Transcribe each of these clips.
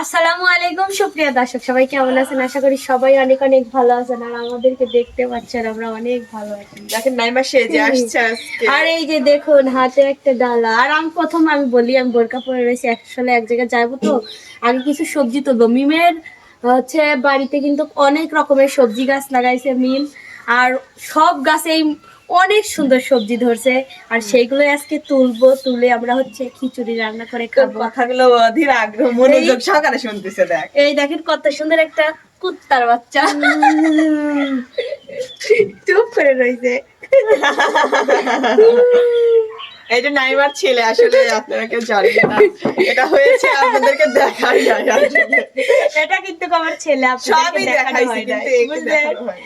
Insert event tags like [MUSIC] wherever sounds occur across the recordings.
আসসালামু আলাইকুম সুপ্রিয় দর্শক সবাই কেমন আছেন? আশা করি সবাই অনেক অনেক ভালো আছেন আর আমাদেরকে দেখতে পাচ্ছেন আমরা অনেক ভালো আছি। দেখেন নাইমা সেজে আসছে আর এই যে দেখুন হাতে একটা ডালা। আর আমি প্রথম আমি বলি আমি বোরকা পরে রয়েছি আসলে এক জায়গায় যাব তো। আগে কিছু সবজি তুলবো। মিমের হচ্ছে বাড়িতে কিন্তু অনেক রকমের সবজি গাছ লাগাইছে মিম। আর সব গাছেই অনেক সুন্দর সবজি ধরছে। আর সেইগুলো আজকে তুলবো তুলে আমরা হচ্ছে খিচুড়ি রান্না করে খাব। কথাগুলো অধীর আগ্রহ মনোযোগ সহকারে শুনতেছে দেখ। এই দেখেন কত সুন্দর একটা কুত্তার বাচ্চা। চুপ করে রয়েছে এটা নাইমার ছেলে আসলে আপনারা কেউ জানেন না। এটা হয়েছে আপনাদেরকে দেখাই যায় এটা কিন্তু আমার ছেলে সবই আপনাদেরকে দেখাইছি হয় নাই,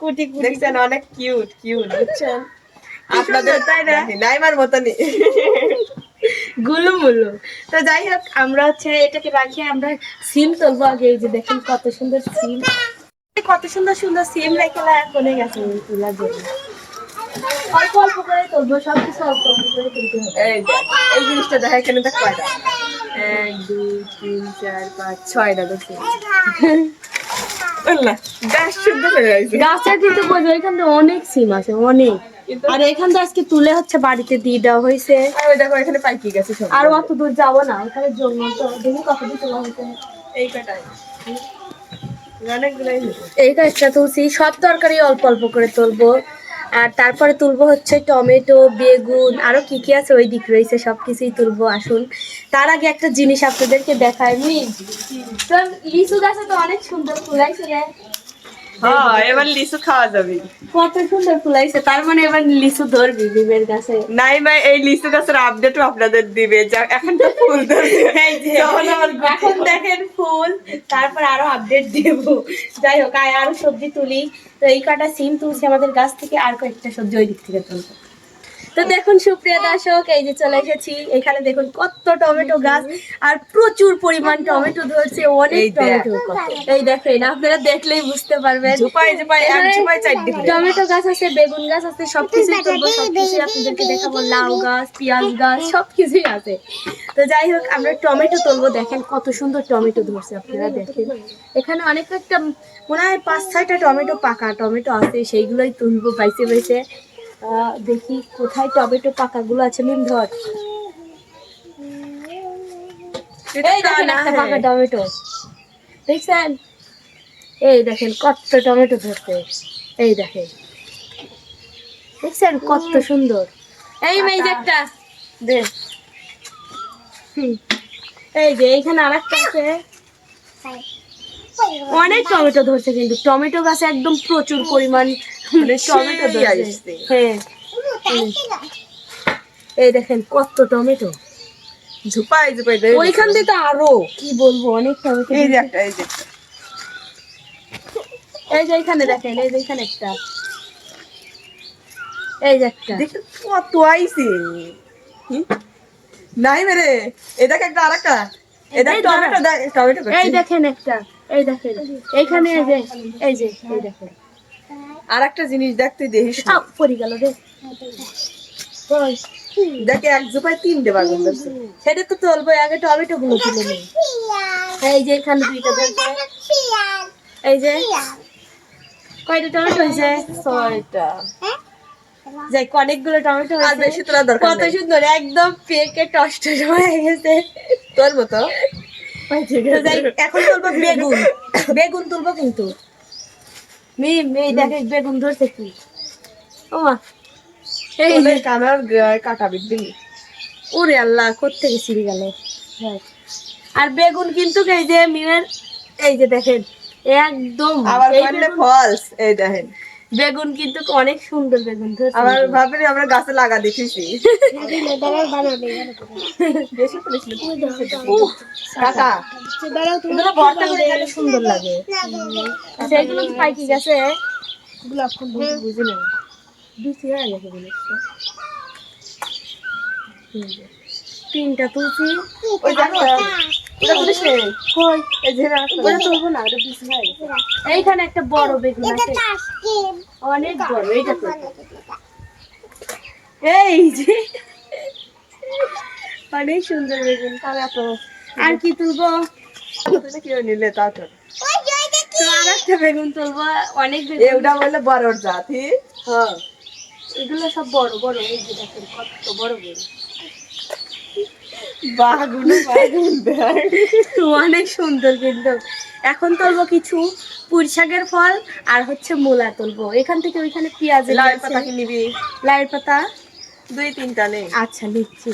কুটি কুটি দেখছেন অনেক কিউট কিউট বুঝছেন? আপনাদের তাই না? নাইমার মতনই। গুলো মুলো তো যাই হোক আমরা হচ্ছে এটাকে রাখি আমরা সিম তুলবো আগে এই যে দেখেন কত সুন্দর সিম। কত সুন্দর সুন্দর সিম রেখে কোনে গেছে তোলার জন্য অল্প অল্প করে তুলবো সব কিছু অল্প অল্প করে তুলতে হবে। এই জিনিসটা দেখা কেন দেখ কয়টা। এক দুই তিন চার পাঁচ ছয়টা দেখছি। আল্লাহ গাছ শুদ্ধ গেছে। গাছে কিন্তু বোঝো এখান থেকে অনেক সিম আছে অনেক। আর এখান থেকে আজকে তুলে হচ্ছে বাড়িতে দিয়ে দেওয়া হয়েছে। আর ওই দেখো এখানে পাইকি গেছে সব। অত দূর যাব না ওখানে জন্য তো দেখি কত দূর তোলা হয়েছে এই কটাই এই গাছটা তুলছি সব তরকারি অল্প অল্প করে তুলবো। আর তারপরে তুলবো হচ্ছে টমেটো, বেগুন, আরও কি কি আছে ওই দিক রয়েছে সব কিছুই তুলবো, আসুন। তার আগে একটা জিনিস আপনাদেরকে দেখায় আমি লিচু গাছে তো অনেক সুন্দর ফুলাইছে হ্যাঁ এবার লিচু খাওয়া যাবে। কত সুন্দর ফুলাইছে তার মানে এবার লিচু ধরবি বিবের কাছে। নাই ভাই এই লিচু গাছের আপডেটও আপনাদের দিবে যা এখন তো ফুল [LAUGHS] আমার এখন দেখেন ফুল তারপর আরও আপডেট দেব। যাই হোক আয় আরও সবজি তুলি। তো এই কটা সিম তুলছি আমাদের গাছ থেকে আর কয়েকটা সবজি ওই দিক থেকে তুলবো। তো দেখুন সুপ্রিয়া দর্শক এই যে চলে এসেছি। এখানে দেখুন কত টমেটো গাছ আর প্রচুর পরিমাণ টমেটো ধরছে অনেক টমেটো। এই দেখেন আপনারা দেখলেই বুঝতে পারবেন। টমেটো গাছ আছে বেগুন গাছ আছে আপনাদেরকে দেখাবো। লাউ গাছ পেঁয়াজ গাছ সবকিছুই আছে। তো যাই হোক আমরা টমেটো তুলবো দেখেন কত সুন্দর টমেটো ধরছে আপনারা দেখেন। এখানে অনেক একটা মনে হয় পাঁচ ছয়টা টমেটো পাকা টমেটো আছে সেইগুলোই তুলবো বাইসে বাইসে আহ, দেখি কোথায় টমেটো পাকাগুলো আছে। মিম ধর। এই দেখেন পাকা টমেটো। দেখছেন? এই দেখেন কত টমেটো ধরতে। এই দেখেন। দেখছেন কত সুন্দর। এই মেয়ে একটা। দে। এই যে এইখানে আর একটা আছে। অনেক টমেটো ধরছে কিন্তু। টমেটো গাছে একদম প্রচুর পরিমাণ মানে। [LAUGHS] হ্যাঁ। এই দেখেন কত টমেটো। ঝুপাই ঝুপাই দেখ ওইখান থেকে আরও। কি বলব অনেক টমেটো এই যে একটা এই যে এই যে এখানে দেখেন এই যে এখানে একটা। এই যে একটা। দেখি কত আইছে নাই মেরে এই দেখ একটা আরেকটা। এই দেখ টমেটো দেখ টমেটো এই দেখেন একটা। এই দেখেন। এইখানে এই যে এই যে এই দেখেন। আর একটা জিনিস দেখতে দেখিস পড়ে গেল রে। দেখে এক ঝুপাই তিন দেবার সেটা তো তুলবো আগে টমেটো গুলো তুলে নেই এই যে এখানে দুইটা এই যে। কয়টা টমেটো হয়েছে? ছয়টা। যাই অনেকগুলো টমেটো আর বেশি তোলা দরকার কত সুন্দর একদম পেকে টস্ট হয়ে গেছে। তোর মতো। তো এখন তুলবো বেগুন। বেগুন তুলবো কিন্তু। মেয়ে মেয়ে দেখে বেগুন ধরছে কি? ও মা। এই কানার গায়ে কাটা বিদ্যি ওরে আল্লাহ কোথেকে ছিঁড়ে গেল? হ্যাঁ। আর বেগুন কিন্তু এই যে মিমের এই যে দেখেন একদম আবার ফলস এই দেখেন। বেগুন কিন্তু অনেক সুন্দর বেগুন আবার ভাবলি আমরা গাছে লাগা দেখেছি। কাকা ভর্তা করে খেতে সুন্দর লাগে। আচ্ছা এগুলো কি পাইকি গেছে? গোলাপ ফুল বুঝি না। হয়ে তিনটা তুলছি। ওই এইখানে একটা বড় বেগুন আছে। অনেক বড় এইটা এই যে। অনেক সুন্দর বেগুন। আর কি তুলবো? তুমি কি নিলে তা তো। তো আর একটা বেগুন তুলবো। অনেক ওটা বললে বড়র জাতি। হ্যাঁ। এগুলো সব বড় বড়। এই যে দেখেন কত বড় বড় বাগুন অনেক সুন্দর কিন্তু। এখন তুলবো কিছু পুঁই শাকের ফল আর হচ্ছে মূলা তুলবো। এখান থেকে ওইখানে পেঁয়াজ লাল পাতা কি নিবি? লাইয়ের পাতা? দুই তিনটা নেই আচ্ছা নিচ্ছি।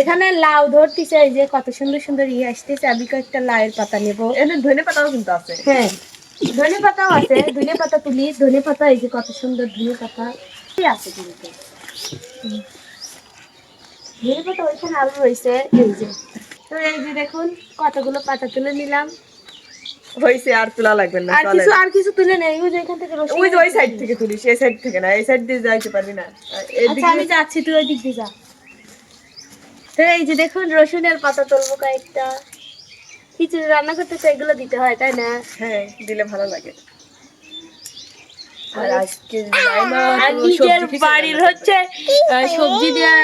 এখানে লাউ ধরতে চাই যে কত সুন্দর সুন্দর ইয়ে আসতেছে। আমি কয়েকটা লাউয়ের পাতা নেব। এখানে ধনে পাতাও কিন্তু আছে। হ্যাঁ ধনে পাতাও আছে। ধনে পাতা তুলি। ধনে পাতা এই যে কত সুন্দর ধনে পাতা। আছে কিন্তু। হুম। ধনে ওইখানে আলু রয়েছে এই যে। তো এই যে দেখুন কতগুলো পাতা তুলে নিলাম। হয়েছে আর তোলা লাগবে না আর কিছু আর কিছু তুলে নেই ওই যে এখান থেকে ওই যে ওই সাইড থেকে তুলিস এই সাইড থেকে না এই সাইড দিয়ে যাইতে পারবি না। আচ্ছা আমি যাচ্ছি তুই ওই দিক দিয়ে যা। তো এই যে দেখুন রসুনের পাতা তুলবো কয়েকটা। খিচুড়ি রান্না করতে তো এগুলো দিতে হয় তাই না? হ্যাঁ দিলে ভালো লাগে। আর আজকে নিজের বাড়ির হচ্ছে সবজি দিয়ে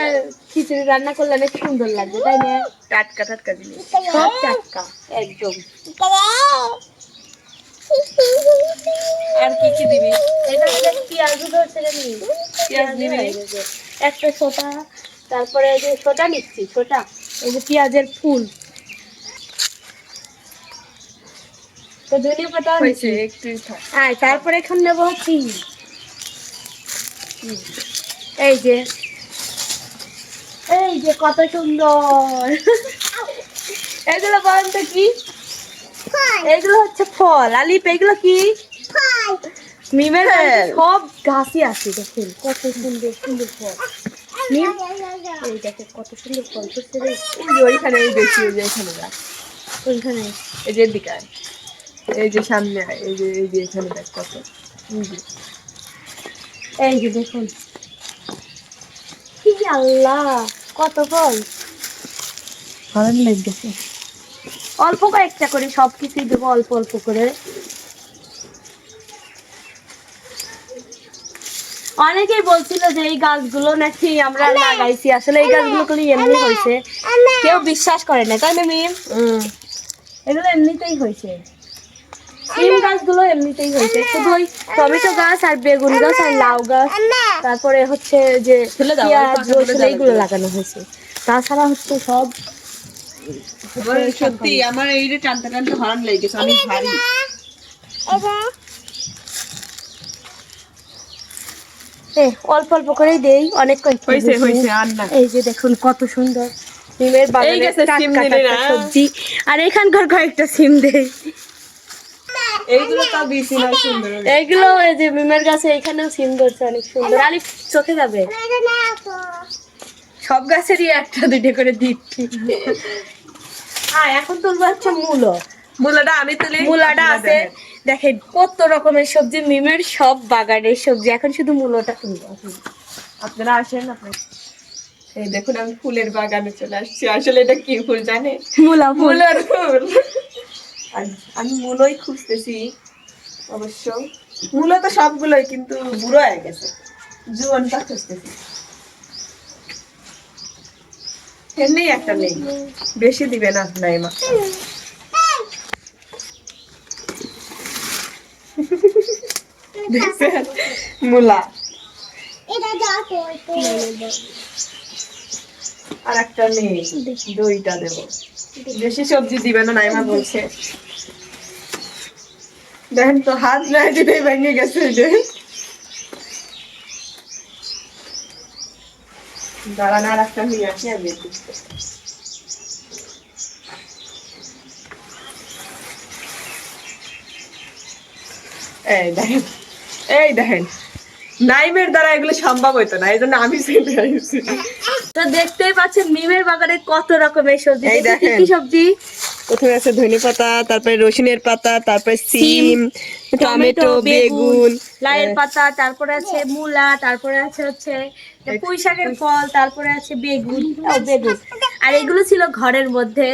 খিচুড়ি রান্না করলে অনেক সুন্দর লাগবে তাই না? টাটকা টাটকা জিনিস। সব টাটকা একদম। আর কি কি দিবি? এটা হচ্ছে পেঁয়াজও ধরছে জানি পেঁয়াজ নিবি? একটা ছোটা তারপরে এই যে ছোটা নিচ্ছি ছোটা। এই যে পেঁয়াজের ফুল। তো ধনিয়া পাতা হয়েছে একটু হ্যাঁ তারপরে এখন নেব হচ্ছে এই যে। এই যে কত সুন্দর। এগুলো বলেন তো কি? এগুলো হচ্ছে ফল। আলিপ এগুলো কি? মিমের সব গাছই আছে দেখুন। কত সুন্দর সুন্দর ফল। মিম? এই দেখো কত সুন্দর ফল। এই ওইখানে যা। ওইখানে। এই যে এদিকে আয়। এই যে সামনে এই যে এই যে এখানে দেখ কত। এই যে। দেখুন। কি আল্লাহ কত ফল ভালো লাগতেছে অল্প কয়েকটা করে সব কিছুই দেবো অল্প অল্প করে। অনেকেই বলছিল যে এই গাছগুলো নাকি আমরা লাগাইছি। আসলে এই গাছগুলো করে এমনি হয়েছে। কেউ বিশ্বাস করে না তাই না মিম? হুম। এগুলো এমনিতেই হয়েছে। সিম গাছগুলো এমনিতেই হয়েছে। শুধু ওই টমেটো গাছ আর বেগুন গাছ আর লাউ গাছ। তারপরে হচ্ছে যে পেঁয়াজ রসুন এইগুলো লাগানো হয়েছে। তাছাড়া হচ্ছে সব সত্যি আমার এই যে টানতে টানতে হারান লেগে গেছে অনেক ভারী। অল্প অল্প করেই দেই অনেক এই যে দেখুন কত সুন্দর। সিমের বাগানে। সবজি। আর এখানকার কয়েকটা সিম দেই। এইগুলো তাও বেশি না সুন্দর এইগুলো এই যে মিমের গাছে এখানেও সিম ধরছে অনেক সুন্দর। আলি চোখে যাবে? সব গাছেরই একটা দুটো করে দিচ্ছি। হ্যাঁ এখন তুলবো হচ্ছে মূলো। মূলাটা আমি তুলি মূলাটা আছে। দেখেন। কত রকমের সবজি মিমের সব বাগানের সবজি। এখন শুধু মূলোটা তুলবো। আপনারা আসেন আপনি এই দেখুন আমি ফুলের বাগানে চলে আসছি। আসলে এটা কি ফুল জানে মূলা ফুল। মূলার ফুল। আর আমি মূলই খুঁজতেছি, অবশ্য। মূল তো সবগুলোই কিন্তু বুড়ো হয়ে গেছে। জোয়ানটা খুঁজতেছি। এমনি একটা নেই বেশি দিবে না নাইমা দেখছেন মূলা। আর একটা নেই দইটা দেব। বেশি সবজি দিবে না, নাইমা বলছে। দেখেন তো, হাত না দিতে ভেঙে গেছে যে। দাঁড়ান আর একটা নিয়ে আসি এই দেখেন এই দেখেন। নাইমের দ্বারা এগুলো সম্ভব হইতো না, এই জন্য আমি আসছি। তো দেখতেই পাচ্ছেন মিমের বাগানে কত রকমের সবজি। কি সবজি? প্রথমে আছে ধনে পাতা তারপরে রসুনের পাতা তারপরে সিম টমেটো বেগুন লাইয়ের পাতা তারপরে আছে মূলা তারপরে আছে হচ্ছে পুঁই শাকের ফল তারপরে আছে বেগুন। বেগুন। আর এগুলো ছিল ঘরের মধ্যে।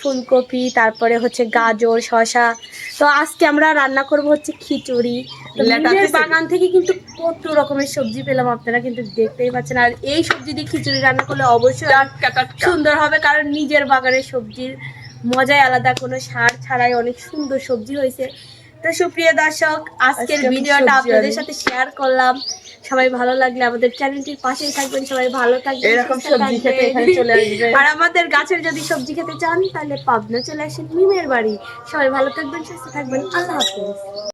ফুলকপি তারপরে হচ্ছে গাজর শসা। তো আজকে আমরা রান্না করব হচ্ছে খিচুড়ি। বাগান থেকে কিন্তু কত রকমের সবজি পেলাম আপনারা কিন্তু দেখতেই পাচ্ছেন। আর এই সবজি দিয়ে খিচুড়ি রান্না করলে অবশ্যই সুন্দর হবে কারণ নিজের বাগানের সবজির মজাই আলাদা। কোনো সার ছাড়াই অনেক সুন্দর সবজি হয়েছে। তো সুপ্রিয় দর্শক আজকের ভিডিওটা আপনাদের সাথে শেয়ার করলাম। সবাই ভালো লাগলে আমাদের চ্যানেলটির পাশেই থাকবেন সবাই ভালো থাকবেন এরকম সবজি খেতে এখানে চলে আসবেন আর আমাদের গাছের যদি সবজি খেতে চান তাহলে পাবনা চলে আসেন মিমের বাড়ি। সবাই ভালো থাকবেন সুস্থ থাকবেন আল্লাহ হাফিজ।